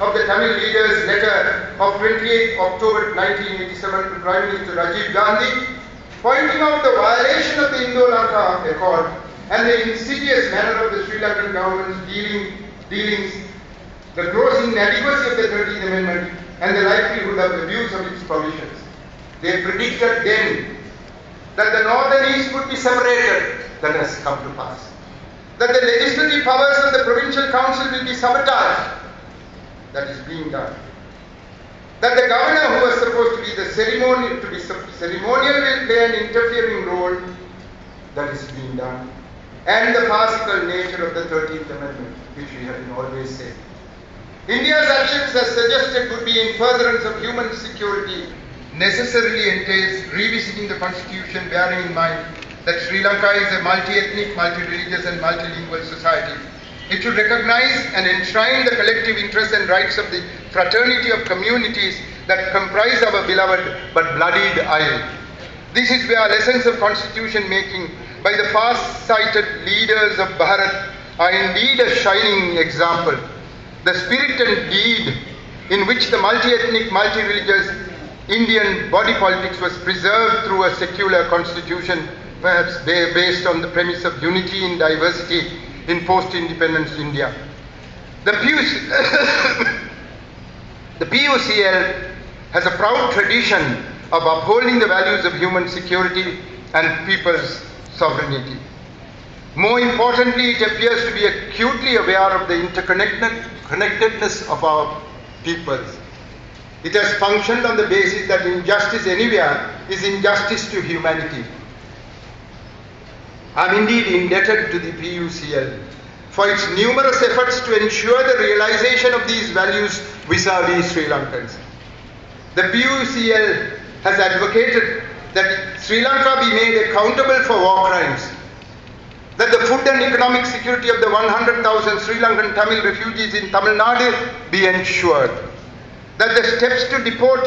of the Tamil leaders' letter of 28 October 1987 to Prime Minister Rajiv Gandhi, pointing out the violation of the Indo-Lanka Accord and the insidious manner of the Sri Lankan government's dealing, dealings, the gross inadequacy of the 13th Amendment, and the likelihood of abuse of its provisions. They predicted then that the North and East would be separated. That has come to pass. That the legislative powers of the provincial council will be sabotaged. That is being done. That the governor, who was supposed to be the ceremonial, to be ceremonial, will play an interfering role. That is being done. And the farcical nature of the 13th Amendment, which we have been always saying. India's actions, as suggested, would be in furtherance of human security, necessarily entails revisiting the constitution, bearing in mind that Sri Lanka is a multi-ethnic, multi-religious and multilingual society. It should recognize and enshrine the collective interests and rights of the fraternity of communities that comprise our beloved but bloodied isle. This is where lessons of constitution making by the far-sighted leaders of Bharat are indeed a shining example. The spirit and deed in which the multi-ethnic, multi-religious Indian body politics was preserved through a secular constitution, perhaps based on the premise of unity in diversity in post-independence India. The, PUC, the PUCL has a proud tradition of upholding the values of human security and people's sovereignty. More importantly, it appears to be acutely aware of the interconnectedness of our peoples. It has functioned on the basis that injustice anywhere is injustice to humanity. I am indeed indebted to the PUCL for its numerous efforts to ensure the realization of these values vis-a-vis Sri Lankans. The PUCL has advocated that Sri Lanka be made accountable for war crimes, that the food and economic security of the 100,000 Sri Lankan Tamil refugees in Tamil Nadu be ensured, that the steps to deport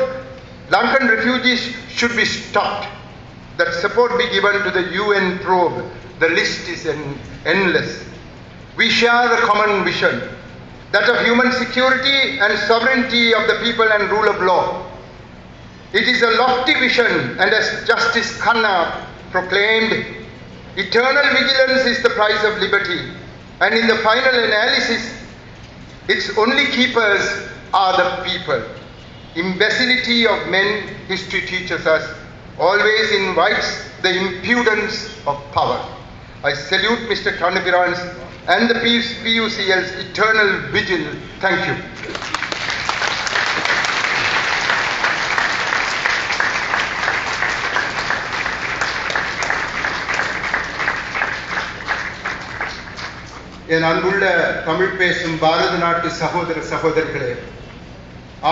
Lankan refugees should be stopped, that support be given to the UN probe. The list is en- endless. We share a common vision, that of human security and sovereignty of the people and rule of law. It is a lofty vision, and as Justice Khanna proclaimed, eternal vigilance is the price of liberty, and in the final analysis, its only keepers are the people. Imbecility of men, history teaches us, always invites the impudence of power. I salute Mr. Kandapiran's and the PUCL's eternal vigil. Thank you. என் அன்புள்ள தமிழ் பேசும் பாரத நாட்டு சகோதர சகோதரிகளே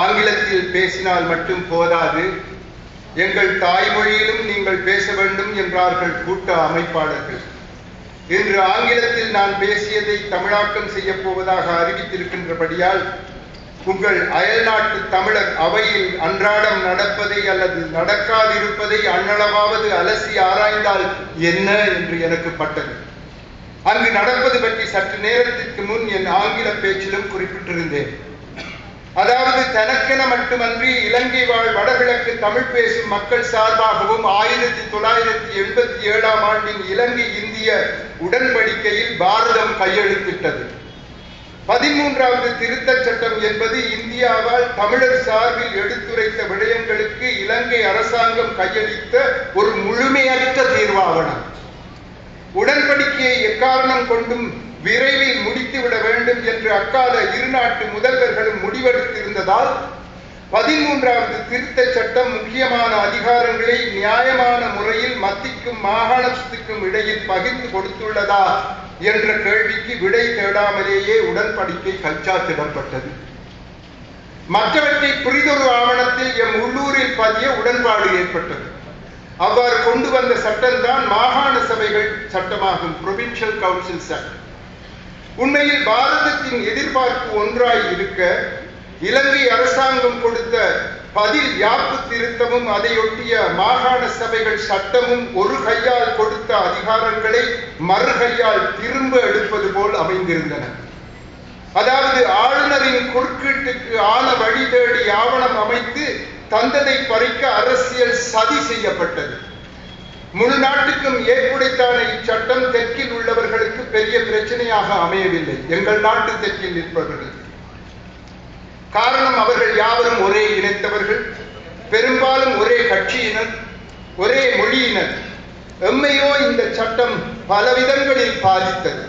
ஆங்கிலத்தில் பேசினால் மட்டும் போதாது எங்கள் தாய்மொழியிலும் நீங்கள் பேச வேண்டும் என்றார்கள் கூட்ட அமைப்பாளர்கள். இன்று ஆங்கிலத்தில் நான் பேசியதை தமிழாக்கம் செய்ய போவதாக அறிவித்திருக்கின்றபடியால் உங்கள் அயல்நாட்டு தமிழர் அவையில் அன்றாடம் நடப்பதை அல்லது நடக்காதிருப்பதை அன்னளவாவது அலசி ஆராய்ந்தால் என்ன என்று எனக்கு பட்டது. அங்கு நடப்பது பற்றி சற்று நேரத்திற்கு முன் என் ஆங்கில பேச்சிலும் குறிப்பிட்டிருந்தேன். அதாவது தனக்கென மட்டுமன்றி இலங்கை வாழ் வடகிழக்கு தமிழ் பேசும் மக்கள் சார்பாகவும் ஆயிரத்தி தொள்ளாயிரத்தி எண்பத்தி ஏழாம் ஆண்டின் இலங்கை இந்திய உடன்படிக்கையில் பாரதம் கையெழுத்திட்டது. பதிமூன்றாவது திருத்தச் சட்டம் என்பது இந்தியாவால் தமிழர் சார்பில் எடுத்துரைத்த விடயங்களுக்கு இலங்கை அரசாங்கம் கையளித்த ஒரு முழுமையற்ற தீர்வாகணும் உடன்படிக்கையை எக்காரணம் கொண்டும் விரைவில் முடித்துவிட வேண்டும் என்று அக்கால இரு நாட்டு முதல்வர்களும் முடிவெடுத்திருந்ததால் பதிமூன்றாவது திருத்தச் சட்டம் முக்கியமான அதிகாரங்களை நியாயமான முறையில் மத்திக்கும் மாகாணத்துக்கும் இடையில் பகிர்ந்து கொடுத்துள்ளதா என்ற கேள்விக்கு விடை தேடாமலேயே உடன்படிக்கை கைச்சாத்திடப்பட்டது மற்றவற்றை புரிதொரு ஆவணத்தில் எம் உள்ளூரில் பதிய உடன்பாடு ஏற்பட்டது. அவ்வாறு கொண்டு வந்த சட்டம்தான் மாகாண சபைகள் சட்டமாகும் புரொவின்சியல் கவுன்சில் சட்டம் உண்மையில் பாரதத்தின் எதிர்பார்ப்பு ஒன்றாய் இருக்க இலங்கை அரசாங்கம் கொடுத்த பதில் யாப்பு திருத்தமும் அதையொட்டிய மாகாண சபைகள் சட்டமும் ஒரு கையால் கொடுத்த அதிகாரங்களை மறு கையால் திரும்ப எடுப்பது போல் அமைந்திருந்தன. அதாவது ஆளுநரின் குறுக்கீட்டுக்கு ஆன வழி தேடி ஆவணம் அமைத்து தந்ததை பறிக்க அரசியல் சதி செய்யப்பட்டது. முழு நாட்டுக்கும் ஏற்புடைத்தான இச்சட்டம் தெற்கில் உள்ளவர்களுக்கு பெரிய பிரச்சனையாக அமையவில்லை. எங்கள் நாட்டு தெற்கில் நிற்பவர்கள். காரணம் அவர்கள் யாவரும் ஒரே இணைத்தவர்கள் பெரும்பாலும் ஒரே கட்சியினர் ஒரே மொழியினர். எம்மையோ இந்த சட்டம் பல விதங்களில் பாதித்தது.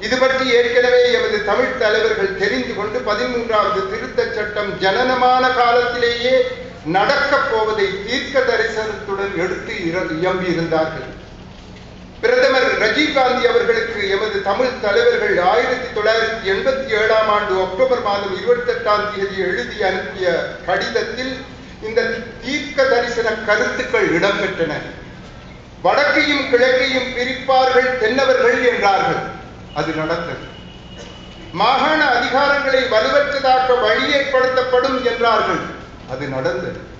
இது பற்றி ஏற்கனவே எமது தமிழ் தலைவர்கள் தெரிந்து கொண்டு பதிமூன்றாவது திருத்தச் சட்டம் ஜனனமான காலத்திலேயே நடக்கப் போவதை தீர்க்க தரிசனத்துடன் எடுத்து இர- இயம்பியிருந்தார்கள். பிரதமர் ரஜீவ் காந்தி அவர்களுக்கு எமது தமிழ் தலைவர்கள் ஆயிரத்தி தொள்ளாயிரத்தி எண்பத்தி ஏழாம் ஆண்டு அக்டோபர் மாதம் இருபத்தி எட்டாம் தேதி எழுதி அனுப்பிய கடிதத்தில் இந்த தீர்க்க தரிசன கருத்துக்கள் இடம்பெற்றன. வடக்கையும் கிழக்கையும் பிரிப்பார்கள் தென்னவர்கள் என்றார்கள். அது நடந்தது. மாகாண அதிகாரங்களை வலுவற்றதாக்க வழி ஏற்படுத்தப்படும் என்றார்கள். அது நடந்தது.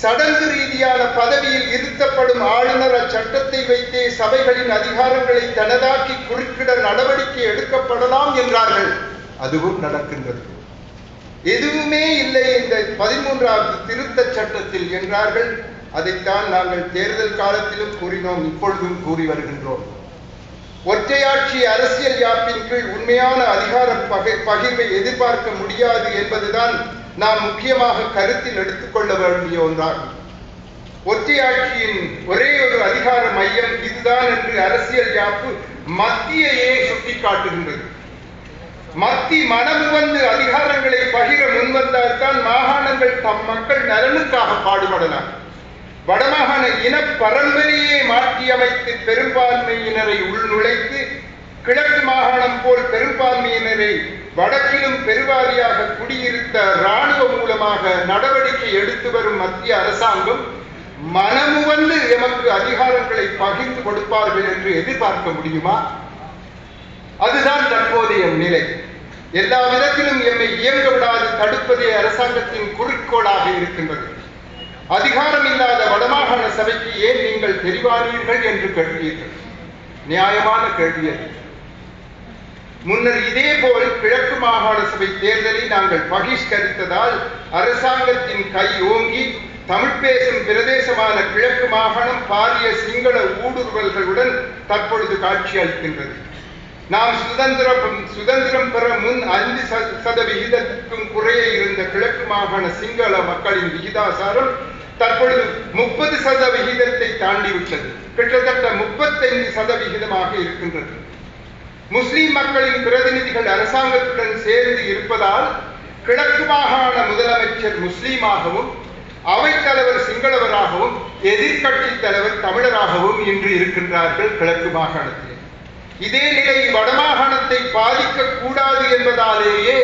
சடங்கு ரீதியான பதவியில் இருத்தப்படும் ஆளுநர் அச்சட்டத்தை வைத்தே சபைகளின் அதிகாரங்களை தனதாக்கி குறுக்கிட நடவடிக்கை எடுக்கப்படலாம் என்றார்கள். அதுவும் நடக்கின்றது. எதுவுமே இல்லை இந்த பதிமூன்றாவது திருத்தச் சட்டத்தில் என்றார்கள். அதைத்தான் நாங்கள் தேர்தல் காலத்திலும் கூறினோம் இப்பொழுதும் கூறி வருகின்றோம். ஒற்றையாட்சி அரசியல் யாப்பின் கீழ் உண்மையான அதிகார பகை பகிர்வை எதிர்பார்க்க முடியாது என்பதுதான் நாம் முக்கியமாக கருத்தில் எடுத்துக்கொள்ள வேண்டிய ஒன்றாகும். ஒற்றையாட்சியின் ஒரே ஒரு அதிகார மையம் இதுதான் என்று அரசியல் யாப்பு மத்தியையே சுட்டிக்காட்டுகின்றது. மத்தி மனமுவந்து அதிகாரங்களை பகிர முன்வந்தால்தான் மாகாணங்கள் தம் மக்கள் நலனுக்காக பாடுபடலாம். வடமாகாண இன பரம்பரையே மாற்றியமைத்து பெரும்பான்மையினரை உள்நுழைத்து கிழக்கு மாகாணம் போல் பெரும்பான்மையினரை வடக்கிலும் பெருவாரியாக குடியிருத்த இராணுவ மூலமாக நடவடிக்கை எடுத்து வரும் மத்திய அரசாங்கம் மனமுவந்து எமக்கு அதிகாரங்களை பகிர்ந்து கொடுப்பார்கள் என்று எதிர்பார்க்க முடியுமா? அதுதான் தற்போதைய நிலை. எல்லா விதத்திலும் எம்மை இயங்க விடாது தடுப்பதே அரசாங்கத்தின் குறிக்கோளாக இருக்கின்றது. அதிகாரம் இல்லாத வடமாகாண சபைக்கு ஏன் நீங்கள் தெரிவானீர்கள் என்று கேட்கிறீர்கள் நியாயமான கேள்வி முன்னர் இதேபோல் கிழக்கு மாகாண சபை தேர்தலை நாங்கள் பகிஷ்கரித்ததால் அரசாங்கத்தின் கை ஓங்கி தமிழ் பேசும் பிரதேசமான கிழக்கு மாகாணம் பாரிய சிங்கள ஊடுருவல்களுடன் தற்பொழுது காட்சி அளிக்கின்றது. நாம் சுதந்திரம் சுதந்திரம் பெற முன் ஐந்து சத- சதவிகிதத்துக்கும் குறைய இருந்த கிழக்கு மாகாண சிங்கள மக்களின் விகிதாசாரம் தற்பொழுது முப்பது சதவிகிதத்தை தாண்டிவிட்டது. கிட்டத்தட்ட முப்பத்தைந்து சதவிகிதமாக இருக்கின்றது. முஸ்லிம் மக்களின் பிரதிநிதிகள் அரசாங்கத்துடன் சேர்ந்து இருப்பதால் கிழக்கு மாகாண முதலமைச்சர் முஸ்லீமாகவும் அவைத்தலைவர் சிங்களவராகவும் எதிர்கட்சி தலைவர் தமிழராகவும் இன்று இருக்கின்றார்கள் கிழக்கு மாகாணத்தில். இதே நிலை வடமாகாணத்தை பாதிக்க கூடாது என்பதாலேயே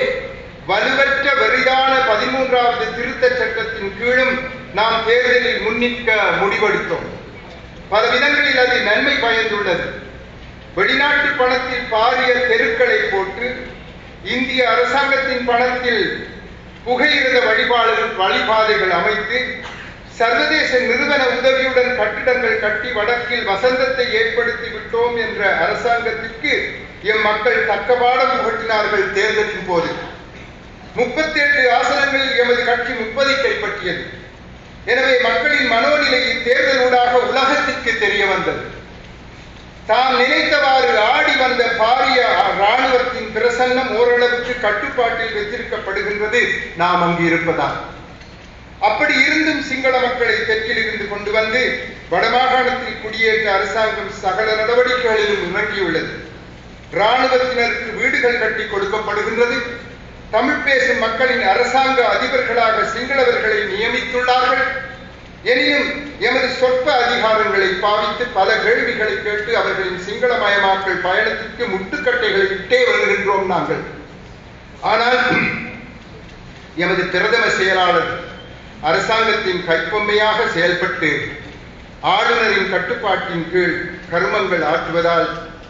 வலுவற்ற வெறிதான பதிமூன்றாவது திருத்தச் சட்டத்தின் கீழும் நாம் தேர்தலில் முன்னிற்க முடிவெடுத்தோம். பல விதங்களில் அது நன்மை பயந்துள்ளது. வெளிநாட்டு பணத்தில் பாரிய தெருக்களை போட்டு இந்திய அரசாங்கத்தின் பணத்தில் புகையிரத வழிபாடுகள் வழிபாதைகள் அமைத்து சர்வதேச நிறுவன உதவியுடன் கட்டிடங்கள் கட்டி வடக்கில் வசந்தத்தை ஏற்படுத்தி விட்டோம் என்ற அரசாங்கத்திற்கு எம் மக்கள் தக்கபாடம் புகட்டினார்கள் தேர்தலின் போது. முப்பத்தி எட்டு ஆசனங்களில் எமது கட்சி முப்பதை கைப்பற்றியது. எனவே மக்களின் மனோநிலையை தேர்தலூடாக உலகத்திற்கு தெரிய வந்தது. தாம் நினைத்தவாறு ஆடி வந்த பாரிய இராணுவத்தின் பிரசன்னம் ஓரளவுக்கு கட்டுப்பாட்டில் வைத்திருக்கப்படுகின்றது. நாம் அங்கு இருப்பதால். அப்படி இருந்தும் சிங்கள மக்களை தெற்கில் இருந்து கொண்டு வந்து வடமாகாணத்தில் குடியேற்ற அரசாங்கம் சகல நடவடிக்கைகளிலும் இறங்கியுள்ளது இராணுவத்தினருக்கு வீடுகள் கட்டி கொடுக்கப்படுகின்றது. தமிழ் பேசும் மக்களின் அரசாங்க அதிபர்களாக சிங்களவர்களை நியமித்துள்ளார்கள். எனினும் எமது சொற்ப அதிகாரங்களை பாவித்து பல கேள்விகளை கேட்டு அவர்களின் சிங்களமயமாக்கல் பயணத்திற்கு முட்டுக்கட்டைகளை இட்டே வருகின்றோம் நாங்கள். ஆனால் எமது பிரதம செயலாளர் அரசாங்கத்தின் கைப்பொம்மையாக செயல்பட்டு ஆளுநரின் கட்டுப்பாட்டின் கீழ் கருமங்கள் ஆற்றுவதால்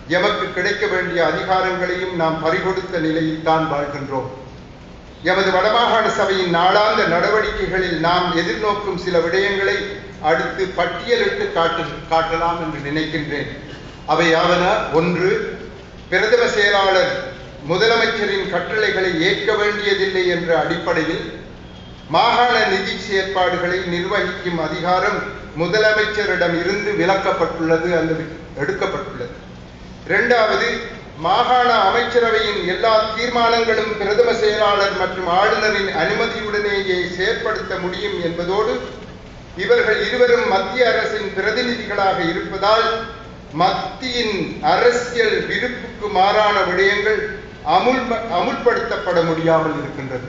எமக்கு கிடைக்க வேண்டிய அதிகாரங்களையும் நாம் பறிகொடுத்த நிலையில் தான் வாழ்கின்றோம். எமது வடமாகாண சபையின் நாளாந்த நடவடிக்கைகளில் நாம் எதிர்நோக்கும் சில விடயங்களை அடுத்து பட்டியலிட்டு காட்டு காட்டலாம் என்று நினைக்கின்றேன். அவையாவன ஒன்று பிரதம செயலாளர் முதலமைச்சரின் கட்டளைகளை ஏற்க வேண்டியதில்லை என்ற அடிப்படையில் மாகாண நிதி செயற்பாடுகளை நிர்வகிக்கும் அதிகாரம் முதலமைச்சரிடம் இருந்து விலக்கப்பட்டுள்ளது அல்லது எடுக்கப்பட்டுள்ளது. இரண்டாவது மாகாண அமைச்சரவையின் எல்லா தீர்மானங்களும் பிரதம செயலாளர் மற்றும் ஆளுநரின் அனுமதியுடனேயே செயற்படுத்த முடியும் என்பதோடு இவர்கள் இருவரும் மத்திய அரசின் பிரதிநிதிகளாக இருப்பதால் மத்தியின் அரசியல் விருப்புக்கு மாறான விடயங்கள் அமுல் அமுல்படுத்தப்பட முடியாமல் இருக்கின்றது.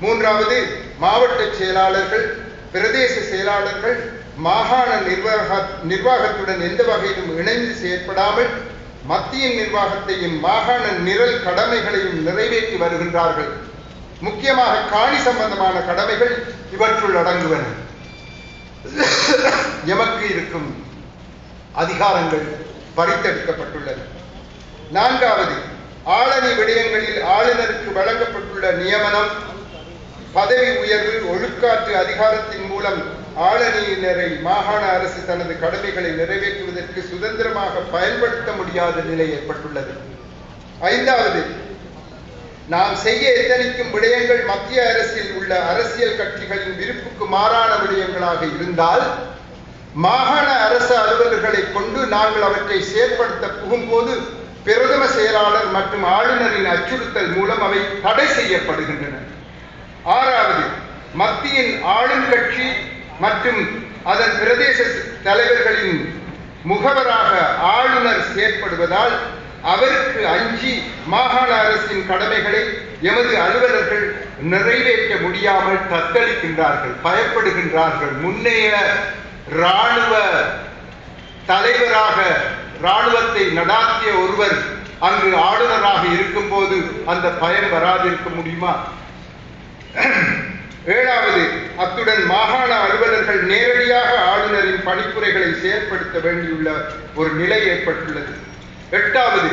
மூன்றாவது மாவட்ட செயலாளர்கள் பிரதேச செயலாளர்கள் மாகாண நிர்வாக நிர்வாகத்துடன் எந்த வகையிலும் இணைந்து செயற்படாமல் மத்திய நிர்வாகத்தையும் மாகாண நிரல் கடமைகளையும் நிறைவேற்றி வருகின்றார்கள். முக்கியமாக காணி சம்பந்தமான கடமைகள் இவற்றுள் அடங்குவன. எமக்கு இருக்கும் அதிகாரங்கள் பறித்தெடுக்கப்பட்டுள்ளன. நான்காவது ஆளணி விடயங்களில் ஆளுநருக்கு வழங்கப்பட்டுள்ள நியமனம் பதவி உயர்வு ஒழுக்காற்று அதிகாரத்தின் மூலம் ஆளணியினரை மாகாண அரசு தனது கடமைகளை நிறைவேற்றுவதற்கு சுதந்திரமாக பயன்படுத்த முடியாத நிலை ஏற்பட்டுள்ளது. ஐந்தாவது நாம் செய்ய எத்தனைக்கும் விடயங்கள் மத்திய அரசில் உள்ள அரசியல் கட்சிகளின் விருப்புக்கு மாறான விடயங்களாக இருந்தால் மாகாண அரசு அலுவலர்களை கொண்டு நாங்கள் அவற்றை செயற்படுத்த புகும்போது பிரதம செயலாளர் மற்றும் ஆளுநரின் அச்சுறுத்தல் மூலம் அவை தடை செய்யப்படுகின்றன. ஆறாவது மத்தியின் ஆளும் கட்சி மற்றும் அதன் பிரதேச தலைவர்களின் முகவராக ஆளுநர் செயற்படுவதால் அவருக்கு அஞ்சி மாகாண அரசின் கடமைகளை எமது அலுவலர்கள் நிறைவேற்ற முடியாமல் தத்தளிக்கின்றார்கள் பயப்படுகின்றார்கள். முன்னைய இராணுவ தலைவராக இராணுவத்தை நடாத்திய ஒருவர் அங்கு ஆளுநராக இருக்கும் போது அந்த பயம் வராதிருக்க முடியுமா? ஏழாவது அத்துடன் மாகாண அலுவலர்கள் நேரடியாக ஆளுநரின் பணிப்புரைகளை செயற்படுத்த வேண்டியுள்ள ஒரு நிலை ஏற்பட்டுள்ளது. எட்டாவது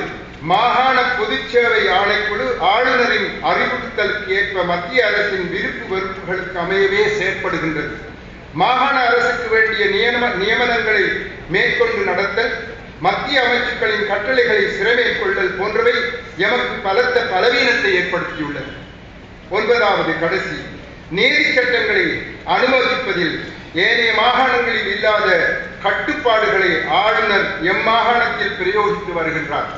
மாகாண பொதுச் சேவை ஆணைக்குழு ஆளுநரின் அறிவுறுத்தலுக்கு ஏற்ப மத்திய அரசின் விருப்பு வெறுப்புகளுக்கு அமையவே செயற்படுகின்றது. மாகாண அரசுக்கு வேண்டிய நியம நியமனங்களை மேற்கொண்டு நடத்தல் மத்திய அமைச்சுக்களின் கட்டளைகளை சிறமேற்கொள்ளல் போன்றவை எமக்கு பலத்த பலவீனத்தை ஏற்படுத்தியுள்ளது. ஒன்பதாவது கடைசி நீதி சட்டங்களை அனுமதிப்பதில் ஏனைய மாகாணங்களில் இல்லாத கட்டுப்பாடுகளை ஆளுநர் எம் மாகாணத்தில் பிரயோகித்து வருகின்றார்.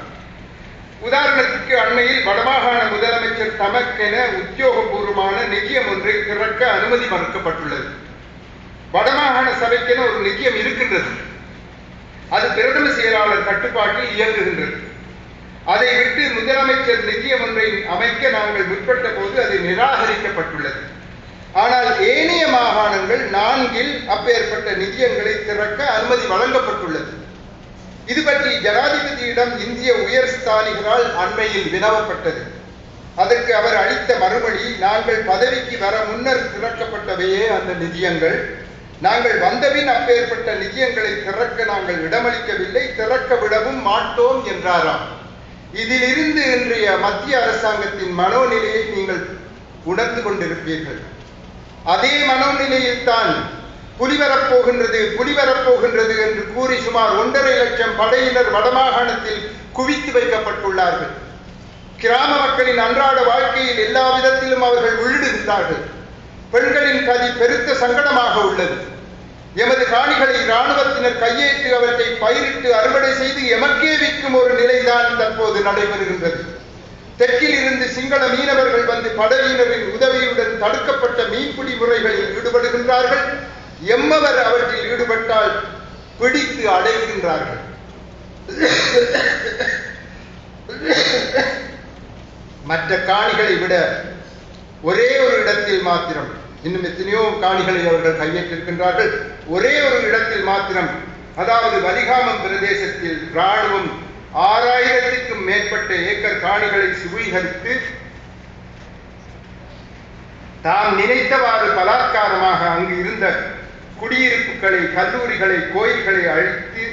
உதாரணத்துக்கு அண்மையில் வடமாகாண முதலமைச்சர் தமக்கென உத்தியோகபூர்வமான நிதியம் ஒன்றை திறக்க அனுமதி மறுக்கப்பட்டுள்ளது. வடமாகாண சபைக்கென ஒரு நிதியம் இருக்கின்றது. அது பிரதம செயலாளர் கட்டுப்பாட்டில் இயங்குகின்றது. அதை விட்டு முதலமைச்சர் நிதியம் ஒன்றை அமைக்க நாங்கள் முற்பட்ட போது அது நிராகரிக்கப்பட்டுள்ளது. ஆனால் ஏனைய மாகாணங்கள் நான்கில் அப்பேற்பட்ட நிதியங்களை திறக்க அனுமதி வழங்கப்பட்டுள்ளது. இது பற்றி ஜனாதிபதியிடம் இந்திய உயர் ஸ்தானிகரால் அண்மையில் வினவப்பட்டது. அதற்கு அவர் அளித்த மறுமொழி நாங்கள் பதவிக்கு வர முன்னர் திறக்கப்பட்டவையே அந்த நிதியங்கள். நாங்கள் வந்தபின் அப்பேற்பட்ட நிதியங்களை திறக்க நாங்கள் இடமளிக்கவில்லை திறக்க விடவும் மாட்டோம் என்றாராம். இதிலிருந்து இன்றைய மத்திய அரசாங்கத்தின் மனோநிலையை நீங்கள் உணர்ந்து கொண்டிருப்பீர்கள். அதே மனோநிலையில் தான் புலி வரப்போகின்றது புலி வரப்போகின்றது என்று கூறி சுமார் ஒன்றரை லட்சம் படையினர் வடமாகாணத்தில் குவித்து வைக்கப்பட்டுள்ளார்கள். கிராம மக்களின் அன்றாட வாழ்க்கையில் எல்லா விதத்திலும் அவர்கள் உள்ளிடுகின்றார்கள் பெண்களின் கதி பெருத்த சங்கடமாக உள்ளது. எமது காணிகளை இராணுவத்தினர் கையேற்று அவற்றை பயிரிட்டு அறுவடை செய்து எமக்கே விற்கும் ஒரு நிலைதான் தற்போது நடைபெறுகின்றது. தெற்கில் இருந்து சிங்கள மீனவர்கள் வந்து படையினரின் உதவியுடன் தடுக்கப்பட்ட மீன்பிடி முறைகளில் ஈடுபடுகின்றார்கள். எம்மவர் அவற்றில் ஈடுபட்டால் பிடித்து அடைகின்றார்கள். மற்ற காணிகளை விட ஒரே ஒரு இடத்தில் மாத்திரம் இன்னும் எத்தனையோ காணிகளை அவர்கள் கையேற்றிருக்கின்றார்கள். ஒரே ஒரு இடத்தில் மாத்திரம் அதாவது வலிகாமம் பிரதேசத்தில் இராணுவம் ஆறாயிரத்திற்கும் மேற்பட்ட ஏக்கர் காணிகளை சுவீகரித்து தாம் நினைத்தவாறு பலாத்காரமாக அங்கு இருந்த குடியிருப்புகளை கல்லூரிகளை கோயில்களை அழித்து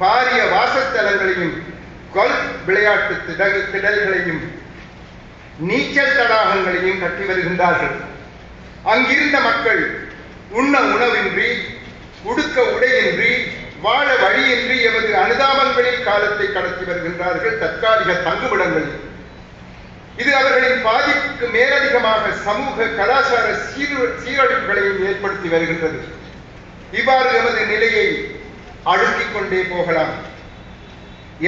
பாரிய வாசத்தலங்களையும் கொல்ஃப் விளையாட்டு திடல் திடல்களையும் நீச்சல் தடாகங்களையும் கட்டி வருகின்றார்கள். அங்கிருந்த மக்கள் உண்ண உணவின்றி உடுக்க உடையின்றி வாழ வழியின்றி எமது அனுதாபங்களில் காலத்தை கடத்தி வருகின்றார்கள் தற்காலிக தங்குமிடங்களில். இது அவர்களின் பாதிப்புக்கு மேலதிகமாக சமூக கலாச்சார சீர் சீரழிவுகளையும் ஏற்படுத்தி வருகின்றது. இவ்வாறு எமது நிலையை அடுக்கிக் கொண்டே போகலாம்.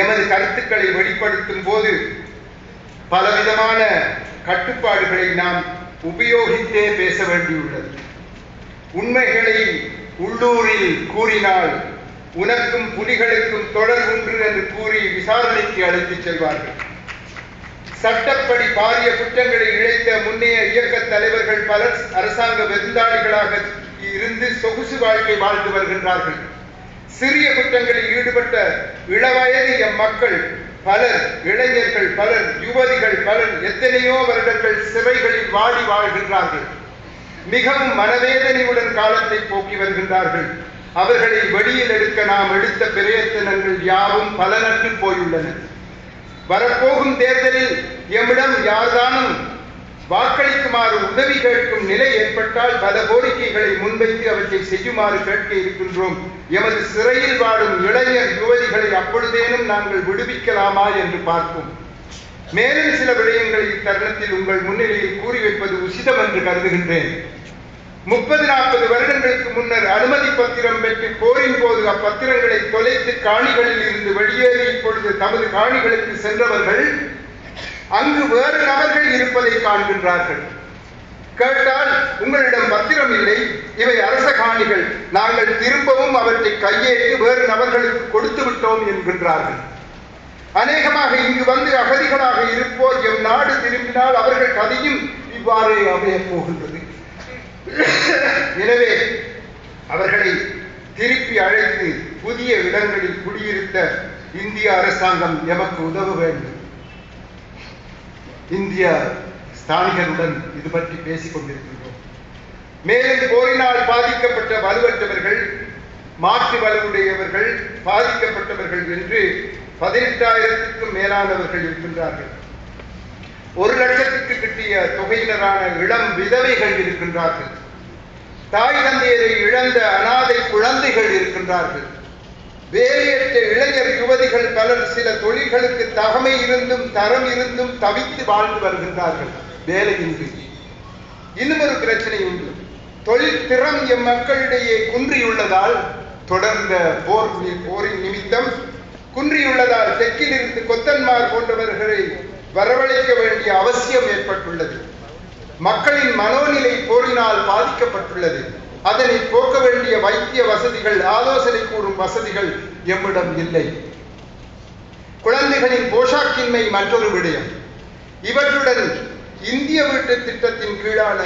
எமது கருத்துக்களை வெளிப்படுத்தும் போது பலவிதமான கட்டுப்பாடுகளை நாம் உபயோகித்தே பேச வேண்டியுள்ளது. உண்மைகளை உள்ளூரில் கூறினால் உனக்கும் புலிகளுக்கும் தொடர் உண்டு என்று கூறி விசாரணைக்கு அழைத்துச் செல்வார்கள். சட்டப்படி பாரிய குற்றங்களை இழைத்த முன்னைய இயக்க தலைவர்கள் பலர் அரசாங்க விருந்தாளிகளாக இருந்து சொகுசு வாழ்க்கை வாழ்ந்து வருகின்றார்கள். சிறிய குற்றங்களில் ஈடுபட்ட இளவயது எம் மக்கள் பலர் இளைஞர்கள் பலர் யுவதிகள் பலர் எத்தனையோ வருடங்கள் சிறைகளில் வாடி வாழ்கின்றார்கள். மிகவும் மனவேதனையுடன் காலத்தை போக்கி வருகின்றார்கள். அவர்களை வெளியில் எடுக்க நாம் எடுத்த பிரயத்தனங்கள் யாவும் பலனற்று போயுள்ளன. வரப்போகும் தேர்தலில் எம்மிடம் யார்தானும் வாக்களிக்குமாறு உதவி கேட்கும் நிலை ஏற்பட்டால் பல கோரிக்கைகளை முன்வைத்து அவற்றை செய்யுமாறு கேட்க இருக்கின்றோம். எமது சிறையில் வாழும் இளைஞர் யுவதிகளை அப்பொழுதேனும் நாங்கள் விடுவிக்கலாமா என்று பார்ப்போம். மேலும் சில விடயங்களை இத்தருணத்தில் உங்கள் முன்னிலையில் கூறி வைப்பது உசிதம் என்று கருதுகின்றேன். முப்பது நாற்பது வருடங்களுக்கு முன்னர் அனுமதி பத்திரம் பெற்று போரின் போது அப்பத்திரங்களை தொலைத்து காணிகளில் இருந்து வெளியேறி இப்பொழுது தமது காணிகளுக்கு சென்றவர்கள் அங்கு வேறு நபர்கள் இருப்பதை காண்கின்றார்கள். கேட்டால் உங்களிடம் பத்திரம் இல்லை. இவை அரச காணிகள். நாங்கள் திரும்பவும் அவற்றை கையேற்று வேறு நபர்களுக்கு கொடுத்து விட்டோம் என்கின்றார்கள். அநேகமாக இங்கு வந்து அகதிகளாக இருப்போர் எம் நாடு திரும்பினால் அவர்கள் கதையும் இவ்வாறே அமையப் போகின்றது. எனவே அவர்களை திருப்பி அழைத்து புதிய இடங்களில் குடியிருத்த இந்திய அரசாங்கம் எமக்கு உதவ வேண்டும். இந்திய ஸ்தானிகருடன் இது பற்றி பேசிக் கொண்டிருக்கின்றோம். மேலும் போரினால் பாதிக்கப்பட்ட வலுவற்றவர்கள் மாற்று வலுவுடையவர்கள் பாதிக்கப்பட்டவர்கள் என்று பதினெட்டாயிரத்துக்கும் மேலானவர்கள் இருக்கின்றார்கள். ஒரு லட்சத்துக்கு கிட்டிய தொகையினரான இளம் விதவைகள் இருக்கின்றார்கள். தாய் தந்தையரை இழந்த அனாதை குழந்தைகள் இருக்கின்றார்கள். வேலையற்ற இளைஞர் யுவதிகள் பலர் சில தொழில்களுக்கு தகமை இருந்தும் தரம் இருந்தும் தவித்து வாழ்ந்து வருகின்றார்கள். வேலையின்றி. இன்னும் ஒரு பிரச்சனை உண்டு. தொழில் திறம் எம் மக்களிடையே குன்றியுள்ளதால் தொடர்ந்த போர் போரின் நிமித்தம் குன்றியுள்ளதால் தெற்கில் இருந்து கொத்தன்மார் போன்றவர்களை வரவழைக்க வேண்டிய அவசியம் ஏற்பட்டுள்ளது. மக்களின் மனோநிலை போரினால் பாதிக்கப்பட்டுள்ளது. அதனை போக்க வேண்டிய வைத்திய வசதிகள் ஆலோசனை கூறும் வசதிகள் எம்மிடம் இல்லை. குழந்தைகளின் போஷாக்கின்மை மற்றொரு விடயம். இவற்றுடன் இந்திய வீட்டு திட்டத்தின் கீழான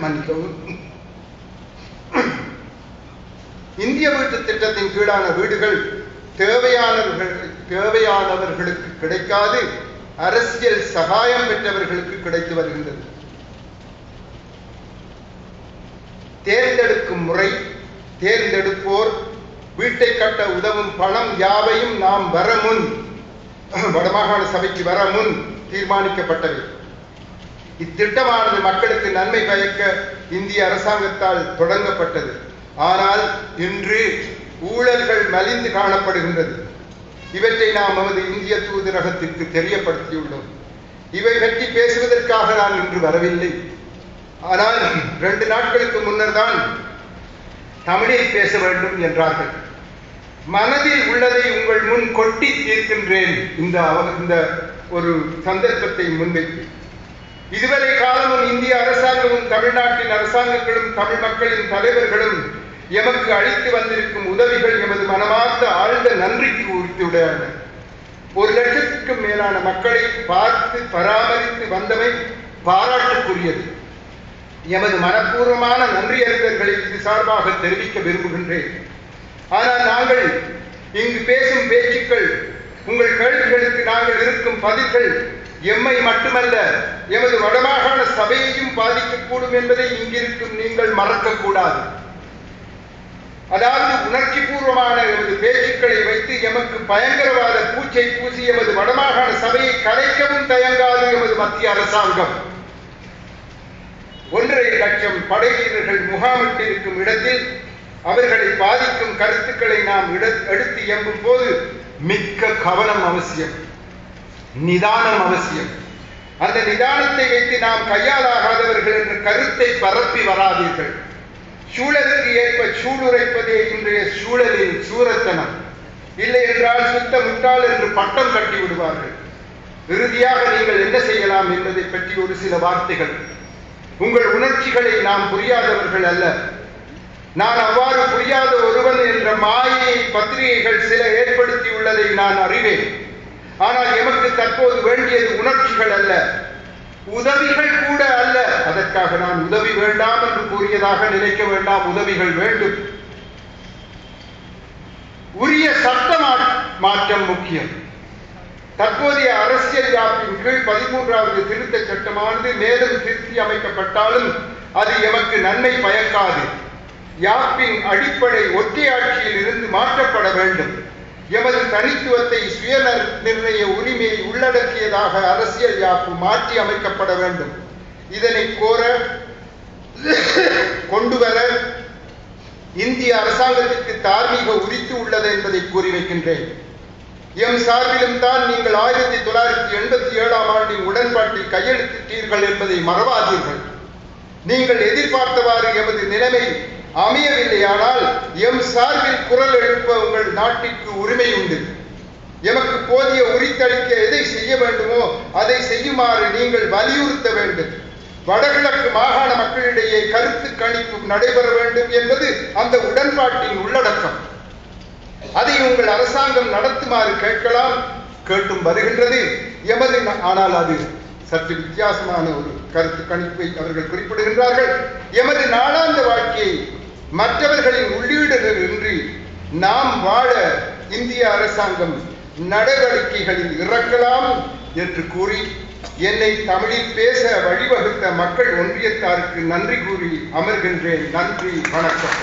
மன்னிக்கவும். இந்திய வீட்டு திட்டத்தின் கீழான வீடுகள் தேவையானவர்கள் தேவையானவர்களுக்கு கிடைக்காது. அரசியல் சகாயம் பெற்றவர்களுக்கு கிடைத்து வருகின்றது. தேர்ந்தெடுக்கும் முறை தேர்ந்தெடுப்போர் வீட்டை கட்ட உதவும் பணம் யாவையும் நாம் வர முன் வடமாகாண சபைக்கு வர முன் தீர்மானிக்கப்பட்டவை. இத்திட்டமானது மக்களுக்கு நன்மை பயக்க இந்திய அரசாங்கத்தால் தொடங்கப்பட்டது. ஆனால் இன்று ஊழல்கள் மலிந்து காணப்படுகின்றது. இவற்றை நாம் நமது இந்திய தூதரகத்திற்கு தெரியப்படுத்தியுள்ளோம். இவை பற்றி பேசுவதற்காக நான் இன்று வரவில்லை. ஆனால் ரெண்டு நாட்களுக்கு முன்னர் தான் தமிழில் பேச வேண்டும் என்றார்கள். மனதில் உள்ளதை உங்கள் முன் கொட்டி தீர்க்கின்றேன். இந்த அவர் இந்த ஒரு சந்தர்ப்பத்தை முன்வைத்து. இதுவரை காலமும் இந்திய அரசாங்கமும் தமிழ்நாட்டின் அரசாங்கங்களும் தமிழ் மக்களின் தலைவர்களும் எமக்கு அளித்து வந்திருக்கும் உதவிகள் எமது மனமார்ந்த ஆழ்ந்த நன்றிக்கு உரித்துடையான ஒரு லட்சத்துக்கும் மேலான மக்களை பார்த்து பராமரித்து வந்தமை பாராட்டுக்குரியது. எமது மனப்பூர்வமான நன்றியறிதல்களை இது சார்பாக தெரிவிக்க விரும்புகின்றேன். ஆனால் நாங்கள் இங்கு பேசும் பேச்சுக்கள் உங்கள் கேள்விகளுக்கு நாங்கள் இருக்கும் பதில்கள் எம்மை மட்டுமல்ல எமது வடமாகாண சபையையும் பாதிக்கக்கூடும் என்பதை இங்கிருக்கும் நீங்கள் மறக்கக்கூடாது. அதாவது உணர்ச்சி பூர்வமான எமது பேச்சுக்களை வைத்து எமக்கு பயங்கரவாத பூச்சை பூசி எமது வடமாகாண சபையை கலைக்கவும் தயங்காது எமது மத்திய அரசாங்கம். ஒன்றரை லட்சம் படைவீரர்கள் முகாமிட்டிருக்கும் இடத்தில் அவர்களை பாதிக்கும் கருத்துக்களை நாம் எடுத்து எம்பும் போது மிக்க கவனம் அவசியம். நிதானம் அவசியம். அந்த நிதானத்தை வைத்து நாம் கையாலாகாதவர்கள் என்ற கருத்தை பரப்பி வராதீர்கள். சூழலுக்கு ஏற்ப சூளுரைப்பதே இன்றைய சூழலின் சூரத்தனம். இல்லை என்றால் சுத்த முட்டாள் என்று பட்டம் கட்டி விடுவார்கள். இறுதியாக நீங்கள் என்ன செய்யலாம் என்பதை பற்றி ஒரு சில வார்த்தைகள். உங்கள் உணர்ச்சிகளை நாம் புரியாதவர்கள் அல்ல. நான் அவ்வாறு புரியாத ஒருவன் என்ற மாயை பத்திரிகைகள் சில ஏற்படுத்தியுள்ளதை நான் அறிவேன். ஆனால் எமக்கு தற்போது வேண்டியது உணர்ச்சிகள் அல்ல. உதவிகள் கூட அல்ல. அதற்காக நான் உதவி வேண்டாம் என்று கூறியதாக நினைக்க வேண்டாம். உதவிகள் வேண்டும். உரிய சட்ட மாற்றம் முக்கியம். தற்போதைய அரசியல் யாப்பின் கீழ் பதிமூன்றாவது திருத்த சட்டமானது மேலும் திருத்தி அமைக்கப்பட்டாலும் அது எமக்கு நன்மை பயக்காது. யாப்பின் அடிப்படை ஒற்றையாட்சியில் இருந்து மாற்றப்பட வேண்டும். எமது தனித்துவத்தை சுய நிர்ணய உரிமையை உள்ளடக்கியதாக அரசியல் யாப்பு மாற்றி அமைக்கப்பட வேண்டும். இதனை கோர கொண்டுவர இந்திய அரசாங்கத்திற்கு தார்மீக உரித்து உள்ளது என்பதை கூறி வைக்கின்றேன். எம் சார்பிலும் தான் நீங்கள் ஆயிரத்தி தொள்ளாயிரத்தி எண்பத்தி ஏழாம் ஆண்டின் உடன்பாட்டில் கையெழுத்திட்டீர்கள் என்பதை மறவாதீர்கள். நீங்கள் எதிர்பார்த்தவாறு எமது நிலைமை அமையவில்லையானால் எம் சார்பில் குரல் எழுப்ப உங்கள் நாட்டிற்கு உரிமை உண்டு. எமக்கு போதிய உரித்தளிக்க எதை செய்ய வேண்டுமோ அதை செய்யுமாறு நீங்கள் வலியுறுத்த வேண்டும். வடகிழக்கு மாகாண மக்களிடையே கருத்து கணிப்பு நடைபெற வேண்டும் என்பது அந்த உடன்பாட்டின் உள்ளடக்கம். அதை உங்கள் அரசாங்கம் நடத்துமாறு கேட்கலாம் கேட்டும் வருகின்றது. எமது ஆனால் அது சற்று வித்தியாசமான ஒரு கருத்து கணிப்பை அவர்கள் குறிப்பிடுகின்றார்கள். எமது நாளாந்த வாழ்க்கையை மற்றவர்களின் உள்ளீடுகள் இன்றி நாம் வாழ இந்திய அரசாங்கம் நடவடிக்கைகளில் இறக்கலாம் என்று கூறி என்னை தமிழில் பேச வழிவகுத்த மக்கள் ஒன்றியத்தாருக்கு நன்றி கூறி அமர்கின்றேன். நன்றி வணக்கம்.